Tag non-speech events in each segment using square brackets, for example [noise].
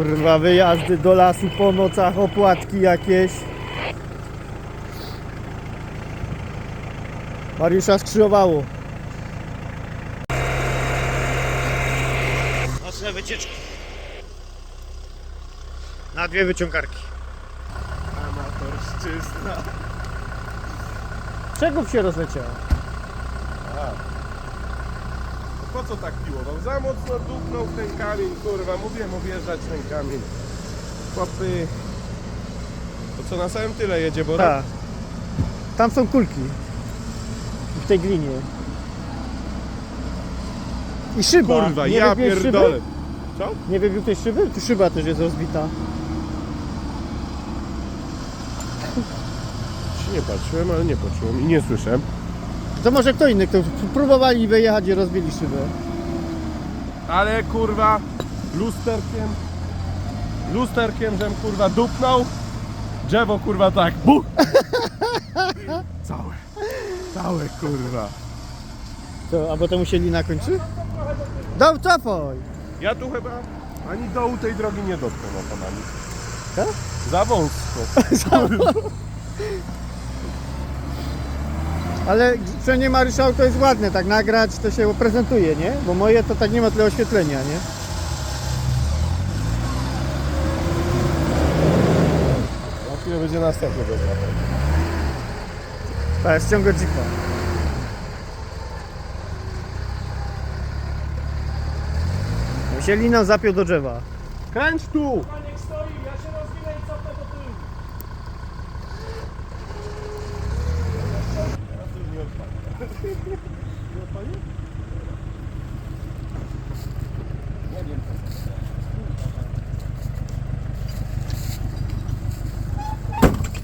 Kurwa, wyjazdy do lasu po nocach, opłatki jakieś. Mariusza skrzyżowało. Nocne wycieczki. Na dwie wyciągarki. Amatorszczyzna. Czegów się rozleciało? Po co tak piłował? Za mocno dupnął w ten kamień, kurwa. Mówiłem objeżdżać ten kamień. Chłopy. To co na samym tyle jedzie, bo Tak. Tam są kulki. W tej glinie. I szyba. Kurwa, Nie ja wybiłeś pierdolę. Co? Nie wybił tej szyby? Tu szyba też jest rozbita. Się Nie patrzyłem, ale nie poczułem i nie słyszę. To może kto inny, kto próbowali wyjechać i rozbili szybę. Ale kurwa, lusterkiem, lusterkiem, żem kurwa dupnął. Drzewo kurwa tak, buch! [laughs] Całe, całe kurwa. To, a potem musieli na końcu? Dał cofaj! Ja tu chyba ani dołu tej drogi nie dotknę oponami. Tak? Za wąsko. [laughs] Ale przynajmniej Maryszał to jest ładne, tak nagrać to się prezentuje, nie? Bo moje to tak nie ma tyle oświetlenia, nie? Na chwilę będzie następny. To jest ciągle jeepa. Musieli nam zapiął do drzewa. Kręć tu!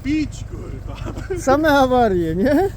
Pić kurwa! Same awarie, nie?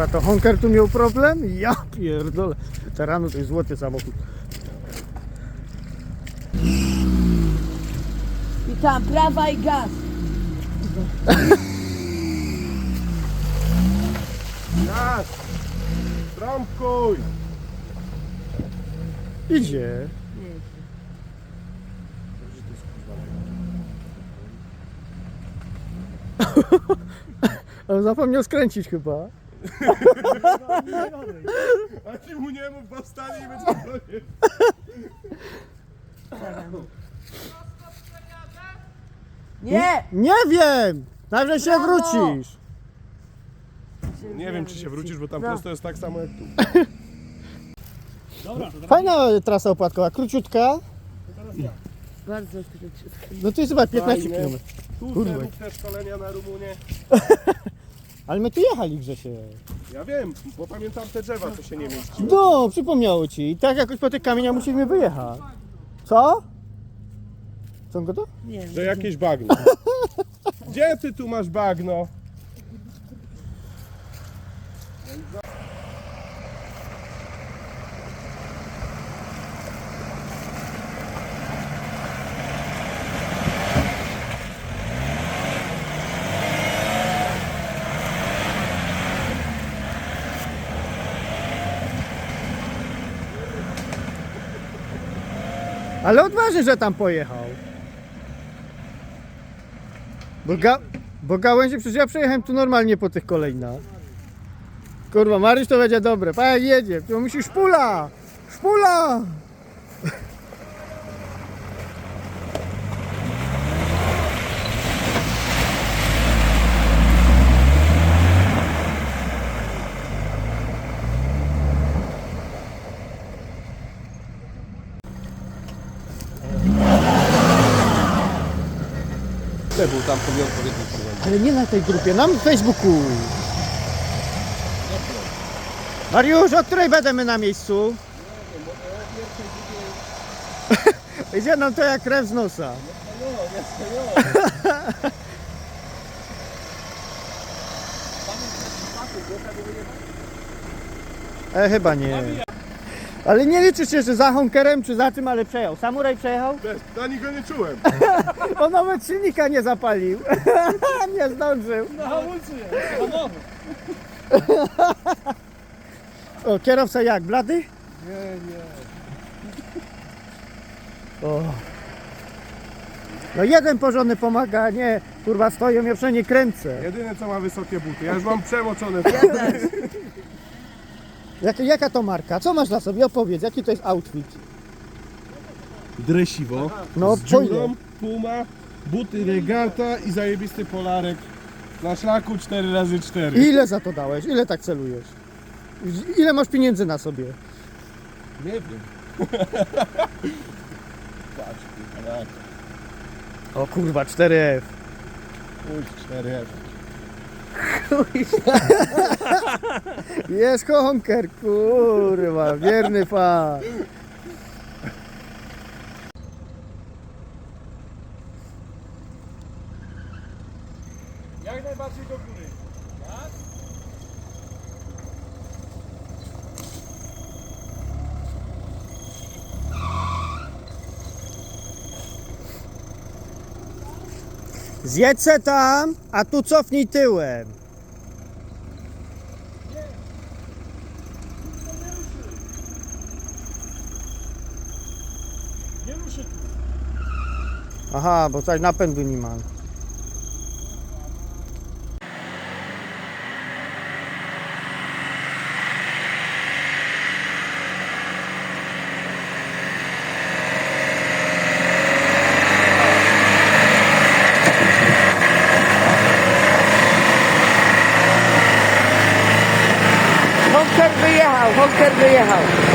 Kurwa, to Honker tu miał problem? Ja pierdolę. Teranu to jest złoty samochód. I tam prawa i gaz. Gaz! Trąbkuj! Idzie. [laughs] Ale zapomniał skręcić chyba. A ci mu nie mów, bo wstanie i będzie koniec. Nie! Nie wiem! Najwyżej się Brawo! wrócisz. Nie wiem, czy się wrócisz, bo tam prosto jest tak samo jak tu. Fajna trasa opłatkowa, króciutka. Bardzo króciutko. No to jest chyba 15 Fajne. km. Tu Kurwa. Kurwa. te szkolenia na Rumunię. [laughs] Ale my tu jechali Grzesie. Ja wiem, bo pamiętam te drzewa, co się nie mieściły. No, przypomniało ci. I tak jakoś po tych kamieniach musimy wyjechać. Co? Co go to? Nie wiem. Że jakieś bagno. [laughs] Gdzie ty tu masz bagno? Ale odważnie, że tam pojechał. Bo, ga, bo gałęzie, przecież ja przejechałem tu normalnie po tych kolejnach. Kurwa, Maryś to będzie dobre. Pa jedzie, to musi szpula! Szpula! Był tam Ale nie na tej grupie, na Facebooku. Mariusz, o której będziemy na miejscu? [laughs] Idzie nam to jak krew z nosa. [laughs] E, chyba nie. Ale nie liczy się, że za Honkerem czy za tym, ale przejechał. Samuraj przejechał? Bez, na niego nie czułem. [laughs] On nawet silnika nie zapalił. [laughs] nie zdążył. Na hamulcu jest, O, kierowca jak? Blady? Nie, nie. O. No jeden porządny pomaga, a nie kurwa stoją, ja przynajmniej kręcę. Jedyne co ma wysokie buty. Ja już mam przemoczone. Jak, jaka to marka? Co masz na sobie? Opowiedz, jaki to jest outfit? Dresiwo. No, z po dziurą, puma, buty regata i zajebisty polarek na szlaku 4x4. Ile za to dałeś? Ile tak celujesz? Ile masz pieniędzy na sobie? Nie wiem. [laughs] Patrz, tak. O kurwa, 4F. Pójdź 4F. Jest honker, kurwa, wierny fan. Jak najbardziej do góry. Zjedź se tam, a tu cofnij tyłem. Nie ruszy tu. Aha, bo coś napędu nie ma. Honker wyjechał, Honker wyjechał.